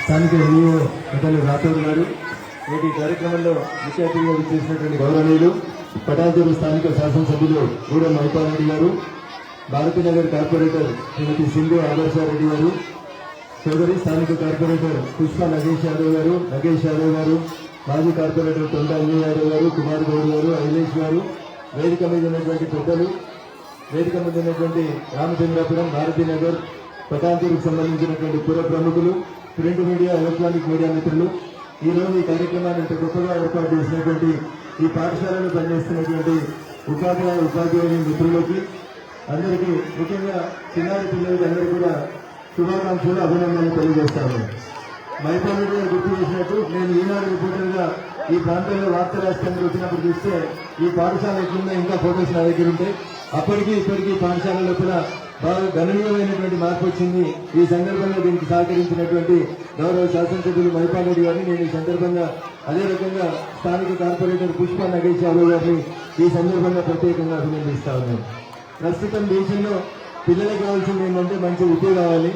స్థానిక ఎన్ఈఓ పెద్దలు రాథోడ్ గారు నేటి కార్యక్రమంలో ముఖ్య అతిథిగా విచ్చేసినటువంటి గౌరవనీయులు పటాదూరు స్థానిక శాసనసభ్యులు గూడెం మైపారెడ్డి గారు భారతీనగర్ కార్పొరేటర్ శ్రీమతి సింధు ఆదర్శారెడ్డి గారు సోదరి స్థానిక కార్పొరేటర్ పుష్ప నగేష్ యాదవ్ గారు నగేష్ యాదవ్ గారు మాజీ కార్పొరేటర్ తొండ అంజయ్ యాదవ్ గారు కుమార్ గౌడ్ గారు ఐలేష్ గారు వేదిక మీద ఉన్నటువంటి పెద్దలు వేదిక మీద ఉన్నటువంటి రామచంద్రాపురం భారతీనగర్ పటాంతూరుకు సంబంధించినటువంటి పుర ప్రముఖులు ప్రింట్ మీడియా ఎలక్ట్రానిక్ మీడియా మిత్రులు ఈ రోజు ఈ కార్యక్రమాన్ని ఇంత గొప్పగా ఏర్పాటు చేసినటువంటి ఈ పాఠశాలలో పనిచేస్తున్నటువంటి ఉపాధ్యాయ ఉపాధ్యాయుని మిత్రులకి అందరికీ ముఖ్యంగా చిన్నారి పిల్లలకి అందరికీ కూడా శుభాకాంక్షలు అభినందనలు తెలియజేస్తాను. మైపాల్ మీడియా గుర్తు చేసినట్టు నేను ఈనాడు రిపోర్టర్గా ఈ ప్రాంతంలో వార్తా రాష్ట్రంలో వచ్చినప్పుడు చూస్తే ఈ పాఠశాల ఎట్లుందో ఇంకా ఫోటోస్ నా దగ్గర ఉంటాయి అప్పటికీ ఇప్పటికీ పాఠశాల లోపల బాగా గణనీయమైనటువంటి మార్పు వచ్చింది. ఈ సందర్భంగా దీనికి సహకరించినటువంటి గౌరవ శాసనసభ్యులు మైపాల్ రెడ్డి గారిని నేను ఈ సందర్భంగా అదే రకంగా స్థానిక కార్పొరేటర్ పుష్ప నగేష్ యాదవ్ గారిని ఈ సందర్భంగా ప్రత్యేకంగా అభినందిస్తా ఉన్నాను. ప్రస్తుతం దేశంలో పిల్లలకు కావాల్సింది ఏంటంటే మంచి ఉద్యోగం కావాలి.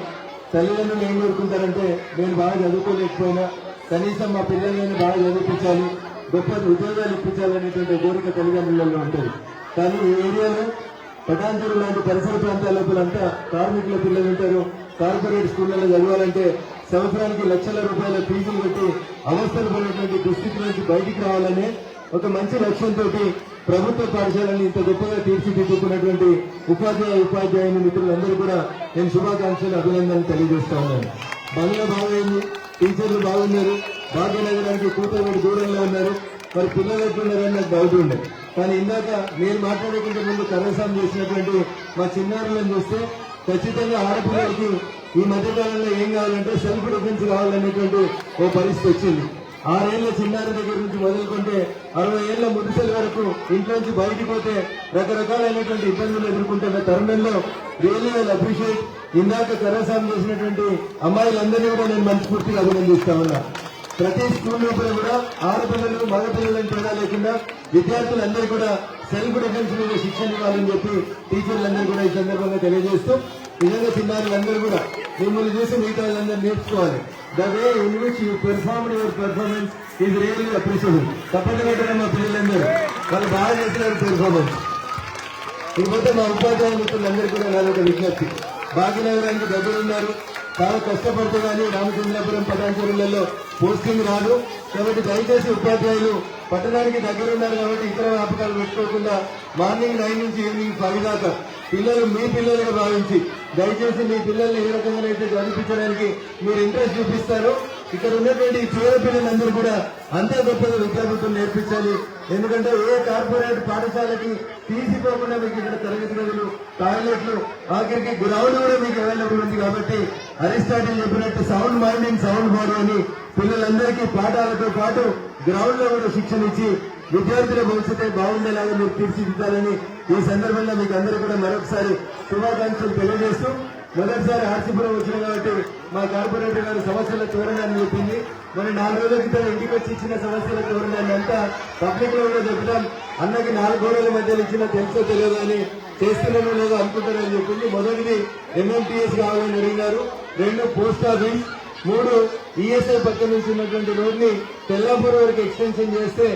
తల్లిదండ్రులు ఏం కోరుకుంటారంటే నేను బాగా చదువుకోలేకపోయినా కనీసం మా పిల్లల్ని బాగా చదివించాలి గొప్ప ఉద్యోగాలు ఇప్పించాలనేటువంటి కోరిక తల్లిదండ్రులలో ఉంటుంది. కానీ ఈ ఏరియాలో పటాన్చెరు లాంటి పరిసర ప్రాంతాల లోపలంతా కార్మికుల పిల్లలు ఉంటారు. కార్పొరేట్ స్కూళ్ళలో చదవాలంటే సంవత్సరానికి లక్షల రూపాయల ఫీజులు పెట్టి అవస్థలు పడినటువంటి దుస్థితి నుంచి బయటికి రావాలనే ఒక మంచి లక్ష్యంతో ప్రభుత్వ పాఠశాలని ఇంత గొప్పగా తీర్చిదిద్దుకున్నటువంటి ఉపాధ్యాయ ఉపాధ్యాయుని మిత్రులందరూ కూడా నేను శుభాకాంక్షలు అభినందనలు తెలియజేస్తా ఉన్నాను. బంగ్లా బాగుంది టీచర్లు బాగున్నారు భాగ్యనగరానికి కూతురు దూరంలో ఉన్నారు. మరి పిల్లలు ఎట్లున్నారని నాకు డౌట్ ఉండే. కానీ ఇందాక నేను మాట్లాడకుండా ముందు కరసాం చేసినటువంటి మా చిన్నారులను చూస్తే ఖచ్చితంగా ఆడపిల్లలకి ఈ మధ్యకాలంలో ఏం కావాలంటే సెల్ఫ్ డిఫెన్స్ కావాలనేటువంటి ఓ పరిస్థితి వచ్చింది. ఆరేళ్ళ చిన్నారి దగ్గర నుంచి మొదలుకుంటే అరవై ఏళ్ళ ముదిసెల వరకు ఇంట్లోంచి బయటికి పోతే రకరకాలైనటువంటి ఇబ్బందులు ఎదుర్కొంటున్న తరుణంలో రియల్లీ ఐ అప్రిషియేట్ ఇందాక కరసాం చేసినటువంటి అమ్మాయిలందరినీ కూడా నేను మనస్ఫూర్తిగా అభినందిస్తా ఉన్నా. ప్రతి స్కూల్ లోపల కూడా ఆడపిల్లలు మగపిల్లలని తేడా లేకుండా విద్యార్థులందరూ కూడా సెల్ఫ్ డిఫెన్స్ మీద శిక్షణ ఇవ్వాలని చెప్పి టీచర్లందరూ కూడా ఈ సందర్భంగా తెలియజేస్తూ నిజంగా చిన్నారులందరూ కూడా మిమ్మల్ని చూసి మిగతా వాళ్ళందరూ నేర్చుకోవాలి. The way in which you perform your performance ఇది రియల్లీ అప్రిషియబుల్ తప్పకుండా పెట్టడం మా పిల్లలందరూ? వాళ్ళు బాగా చేస్తున్నారు పెర్ఫార్మెన్స్ ఇకపోతే మా ఉపాధ్యాయ మిత్రులందరూ కూడా నాది ఒక విజ్ఞప్తి. భాగ్యనగరానికి దగ్గర ఉన్నారు చాలా కష్టపడితే కానీ రామచంద్రాపురం పటాన్చెరులలో పోస్టింగ్ రాదు. కాబట్టి దయచేసి ఉపాధ్యాయులు పట్టణానికి దగ్గర ఉన్నారు కాబట్టి ఇతర వ్యాపకాలు పెట్టుకోకుండా మార్నింగ్ నైన్ నుంచి ఈవినింగ్ ఫైవ్ దాకా పిల్లలు మీ పిల్లలుగా భావించి దయచేసి మీ పిల్లల్ని ఏ రకంగానైతే చదివించడానికి మీరు ఇంట్రెస్ట్ చూపిస్తారో ఇక్కడ ఉన్నటువంటి ఈ పేద పిల్లలందరూ కూడా అంతే గొప్పగా విద్యాబుద్ధులు నేర్పించాలి. ఎందుకంటే ఏ కార్పొరేట్ పాఠశాలకి తీసిపోకుండా మీకు ఇక్కడ తరగతి గదులు టాయిలెట్లు ఆఖరికి గ్రౌండ్ కూడా మీకు అవైలబుల్ ఉంది కాబట్టి అరిస్టాటిల్ చెప్పినట్టు సౌండ్ మైండింగ్ సౌండ్ బాడీ అని పిల్లలందరికీ పాఠాలతో పాటు గ్రౌండ్లో కూడా శిక్షణ ఇచ్చి విద్యార్థుల భవిష్యత్తు బాగుండేలాగా మీరు తీర్చిదిద్దాలని ఈ సందర్భంగా మీకు అందరూ కూడా మరొకసారి శుభాకాంక్షలు తెలియజేస్తూ మొదటిసారి ఆర్సీపురం వచ్చిన కాబట్టి మా కార్పొరేటర్ గారు సమస్యల వివరణని చెప్పింది మరి నాలుగు రోజుల క్రితం ఇంటికి వచ్చి ఇచ్చిన సమస్యల వివరణని అంతా పబ్లిక్లో కూడా చెప్తాం. అన్నకి నాలుగు గోడల మధ్యలో ఇచ్చిన తెలుసో తెలియదు అని చేస్తున్నామో లేదో అనుకుంటారని చెప్పింది. మొదటిది ఎంఎంటీఎస్ కావాలని అడిగినారు. రెండు పోస్ట్ ఆఫీస్ మూడు ఈఎస్ఐ పక్క నుంచి ఉన్నటువంటి రోడ్ని తెల్లాపూర్ వరకు ఎక్స్టెన్షన్ చేస్తే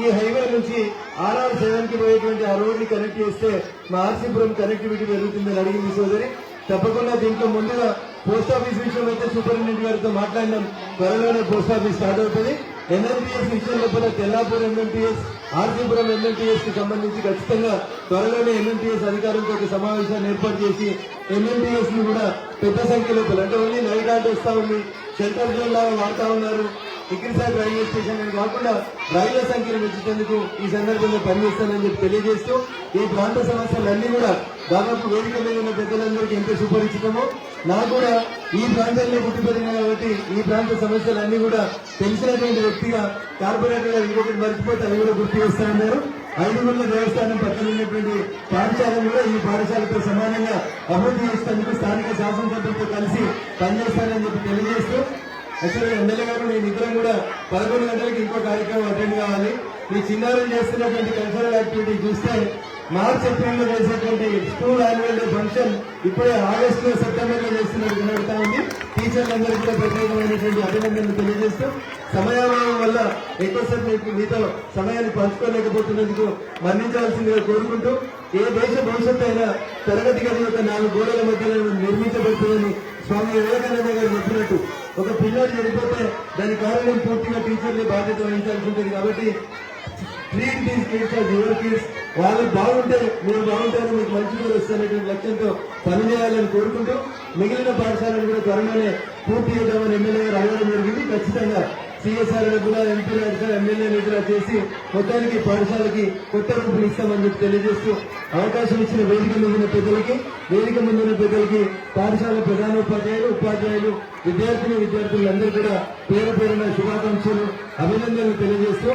ఈ హైవే నుంచి ఆర్ఆర్ సెవెన్కి పోయేటువంటి ఆ రోడ్ని కనెక్ట్ చేస్తే మా ఆర్సీపురం కనెక్టివిటీ పెరుగుతుందని అడిగింది సోదరి. తప్పకుండా దీంట్లో ముందుగా పోస్ట్ ఆఫీస్ విషయం అయితే సూపరింటెండెంట్ గారితో మాట్లాడినాం. త్వరలోనే పోస్ట్ ఆఫీస్ స్టార్ట్ అవుతుంది. ఎన్ఎంపీఎస్ విషయంలో కూడా తెల్లాపూర్ ఎంఎంటీఎస్ ఆర్సీపురం ఎంఎంటీఎస్కి సంబంధించి ఖచ్చితంగా త్వరలోనే ఎంఎంటీఎస్ అధికారులతో సమావేశాన్ని ఏర్పాటు చేసి ఎంఎంటీఎస్ని కూడా పెద్ద సంఖ్యలో అంటే ఓన్లీ నైట్ ఆర్ట్ వస్తా ఉంది. షెల్టర్ జోన్ లాగా వాడుతా ఉన్నారు. ఇక్రిసార్ రైల్వే స్టేషన్ అని కాకుండా రైళ్ళ సంఖ్యను పెంచేందుకు ఈ సందర్భంగా పనిచేస్తానని చెప్పి తెలియజేస్తూ ఈ ప్రాంత సమస్యలన్నీ కూడా దాదాపు వేదిక మీద ఉన్న పెద్దలందరికీ ఎంత సుపరిచితమో నాకు కూడా ఈ ప్రాంతంలో పుట్టి పెరిగిన కాబట్టి ఈ ప్రాంత సమస్యలన్నీ కూడా తెలిసినటువంటి వ్యక్తిగా కార్పొరేటర్ గారు ఇంకొకటి మర్చిపోతే అవి కూడా గుర్తు చేస్తానన్నారు ఐదుగురుల దేవస్థానం పక్కన ఉన్నటువంటి పాఠశాలను కూడా ఈ పాఠశాలతో సమానంగా అభివృద్ధి చేసేందుకు స్థానిక శాసనసభ్యులతో కలిసి పనిచేస్తానని చెప్పి తెలియజేస్తూ యాక్చువల్గా ఎమ్మెల్యే గారు నేను ఇద్దరం కూడా పదకొండు గంటలకు ఇంకో కార్యక్రమం అటెండ్ కావాలి. ఈ చిన్నారులు చేస్తున్నటువంటి కల్చరల్ యాక్టివిటీ చూస్తే మార్చ్ ఏప్రిల్లో చేసేటువంటి స్కూల్ యాన్యువల్ డే ఫంక్షన్ ఇప్పుడే ఆగస్టు లో సెప్టెంబర్ లో కూడా ప్రత్యేకమైనటువంటి అభినందనలు తెలియజేస్తూ సమయాభావం వల్ల ఎక్కువసేపు మీకు మీతో సమయాన్ని పంచుకోలేకపోతున్నందుకు మన్నించాల్సిందిగా కోరుకుంటూ ఏ దేశ భవిష్యత్తు అయినా తరగతి గది యొక్క నాలుగు గోడల మధ్యలో నిర్మించబడుతుందని స్వామి వివేకానంద గారు చెప్పినట్టు ఒక పిల్లలు చనిపోతే దాని కారణం పూర్తిగా టీచర్ని బాధ్యత వహించాల్సి ఉంటుంది కాబట్టి clean these clean as your kids వాళ్ళు బాగుంటే మీరు బాగుంటారు మీకు మంచి పేరు వస్తున్నటువంటి లక్ష్యంతో పనిచేయాలని కోరుకుంటూ మిగిలిన పాఠశాలను కూడా త్వరలోనే పూర్తి చేద్దామని ఎమ్మెల్యే రావడం జరిగింది. ఖచ్చితంగా సిఎస్ఆర్ కూడా ఎంపీ ఎమ్మెల్యే నిధులు చేసి మొత్తానికి పాఠశాలకి కొత్త రూపులు ఇస్తామని చెప్పి తెలియజేస్తూ అవకాశం ఇచ్చిన వేదిక ముందున్న పెద్దలకి వేదిక ముందున్న పెద్దలకి పాఠశాల ప్రధానోపాధ్యాయులు ఉపాధ్యాయులు విద్యార్థిని విద్యార్థులందరూ కూడా పేరు పేరున శుభాకాంక్షలు అభినందనలు తెలియజేస్తూ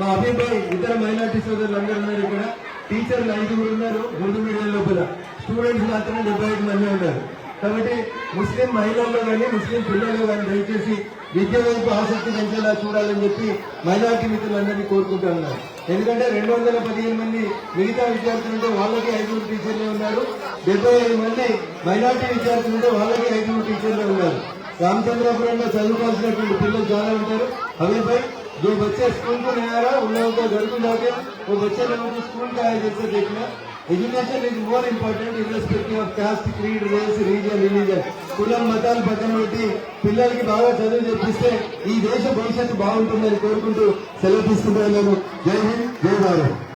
మా అభిప్రాయం ఇతర మైనార్టీ సోదరులు అందరూ ఉన్నారు ఇక్కడ టీచర్లు ఐదుగురు ఉన్నారు ఉర్దూ మీడియం లోపల. స్టూడెంట్స్ మాత్రమే డెబ్బై ఐదు మంది ఉన్నారు. కాబట్టి ముస్లిం మహిళల్లో కానీ ముస్లిం పిల్లల్లో కానీ దయచేసి విద్య వైపు ఆసక్తి పెంచేలా చూడాలని చెప్పి మైనార్టీ మిత్రులందరినీ కోరుకుంటా ఉన్నారు ఎందుకంటే రెండు వందల పదిహేను మంది మిగతా విద్యార్థులు ఉంటే వాళ్ళకి ఐదుగురు టీచర్లే ఉన్నారు. డెబ్బై ఐదు మంది మైనార్టీ విద్యార్థులు ఉంటే వాళ్ళకి ఐదుగురు టీచర్లే ఉన్నారు. రామచంద్రపురంలో చదువుకోవాల్సినటువంటి పిల్లలు చాలా ఉంటారు. అవిపై जो बच्चे स्कूल को नहीं आ रहा उन लोगों को घर को जाके वो बच्चे लोगों को स्कूल का है जैसे देखना education is more important irrespective of caste creed race region religion కులం మతాలు పక్కన పెట్టి పిల్లలకి బాగా చదువు చెప్పిస్తే ఈ దేశ భవిష్యత్తు బాగుంటుందని కోరుకుంటూ సెలవు తీసుకుంటున్నాను జై హింద్ జై భారత్